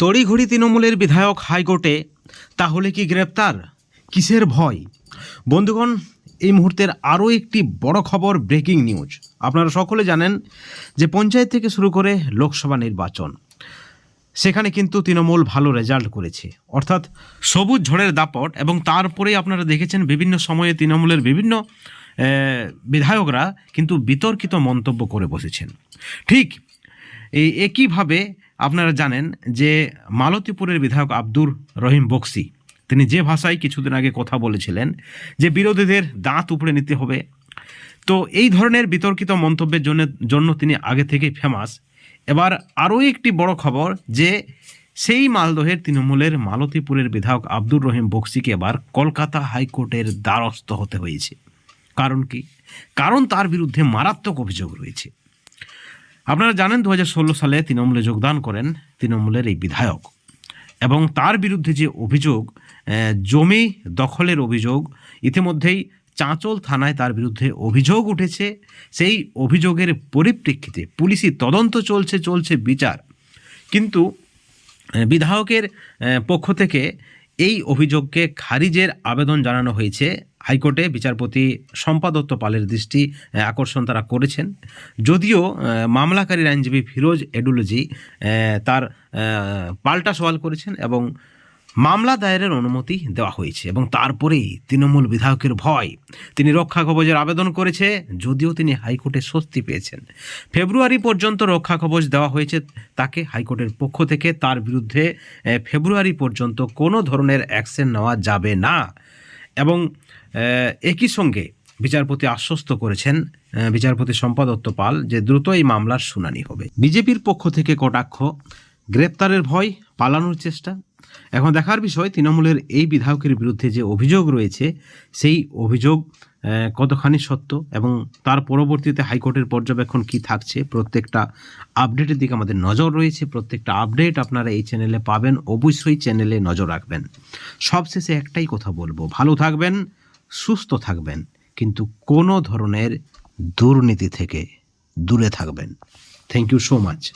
তড়িঘড়ি তৃণমূলের বিধায়ক হাইকোর্টে, তাহলে কি গ্রেপ্তার? কিসের ভয়? বন্ধুগণ, এই মুহূর্তের আরও একটি বড় খবর ব্রেকিং নিউজ। আপনারা সকলে জানেন যে পঞ্চায়েত থেকে শুরু করে লোকসভা নির্বাচন, সেখানে কিন্তু তৃণমূল ভালো রেজাল্ট করেছে। অর্থাৎ সবুজ ঝড়ের দাপট এবং তারপরে আপনারা দেখেছেন বিভিন্ন সময়ে তৃণমূলের বিভিন্ন বিধায়করা কিন্তু বিতর্কিত মন্তব্য করে বসেছেন। ঠিক এই একইভাবে আপনারা জানেন যে মালতীপুরের বিধায়ক আব্দুর রহিম বক্সি, তিনি যে ভাষায় কিছুদিন আগে কথা বলেছিলেন যে বিরোধীদের দাঁত উপড়ে নিতে হবে। তো এই ধরনের বিতর্কিত মন্তব্যের জন্য জন্য তিনি আগে থেকেই ফেমাস এবার আরও একটি বড় খবর যে সেই মালদহের তৃণমূলের মালতীপুরের বিধায়ক আব্দুর রহিম বক্সিকে এবার কলকাতা হাইকোর্টের দ্বারস্থ হতে হয়েছে। কারণ কি? কারণ তার বিরুদ্ধে মারাত্মক অভিযোগ রয়েছে। আপনারা জানেন দু হাজার ষোলো সালে তৃণমূলে যোগদান করেন তৃণমূলের এই বিধায়ক। এবং তার বিরুদ্ধে যে অভিযোগ জমি দখলের অভিযোগ, ইতিমধ্যেই চাঁচল থানায় তার বিরুদ্ধে অভিযোগ উঠেছে। সেই অভিযোগের পরিপ্রেক্ষিতে পুলিশি তদন্ত চলছে চলছে বিচার। কিন্তু বিধায়কের পক্ষ থেকে এই অভিযোগকে খারিজের আবেদন জানানো হয়েছে। হাইকোর্টে বিচারপতি শম্পা দত্ত পালের দৃষ্টি আকর্ষণ তারা করেছেন। যদিও মামলাকারীর আইনজীবী ফিরোজ এডুলজি তার পাল্টা সওয়াল করেছেন এবং মামলা দায়েরের অনুমতি দেওয়া হয়েছে এবং তারপরেই তৃণমূল বিধায়কের ভয়। তিনি রক্ষা কবচের আবেদন করেছে, যদিও তিনি হাইকোর্টে স্বস্তি পেয়েছেন। ফেব্রুয়ারি পর্যন্ত রক্ষা কবচ দেওয়া হয়েছে তাকে হাইকোর্টের পক্ষ থেকে। তার বিরুদ্ধে ফেব্রুয়ারি পর্যন্ত কোনো ধরনের অ্যাকশন নেওয়া যাবে না। এবং একই সঙ্গে বিচারপতি আশ্বস্ত করেছেন বিচারপতি সম্পাদত্ত পাল যে দ্রুত এই মামলার শুনানি হবে। বিজেপির পক্ষ থেকে কটাক্ষ, গ্রেপ্তারের ভয় পালানোর চেষ্টা। এখন দেখার বিষয়, তৃণমূলের এই বিধায়কের বিরুদ্ধে যে অভিযোগ রয়েছে, সেই অভিযোগ কতখানি সত্য এবং তার পরবর্তীতে হাইকোর্টের পর্যবেক্ষণ কি থাকছে, প্রত্যেকটা আপডেটের দিকে আমাদের নজর রয়েছে। প্রত্যেকটা আপডেট আপনারা এই চ্যানেলে পাবেন, অবশ্যই চ্যানেলে নজর রাখবেন। সবশেষে একটাই কথা বলব, ভালো থাকবেন সুস্থ থাকবেন কিন্তু কোনো ধরনের দুর্নীতি থেকে দূরে থাকবেন। Thank you so much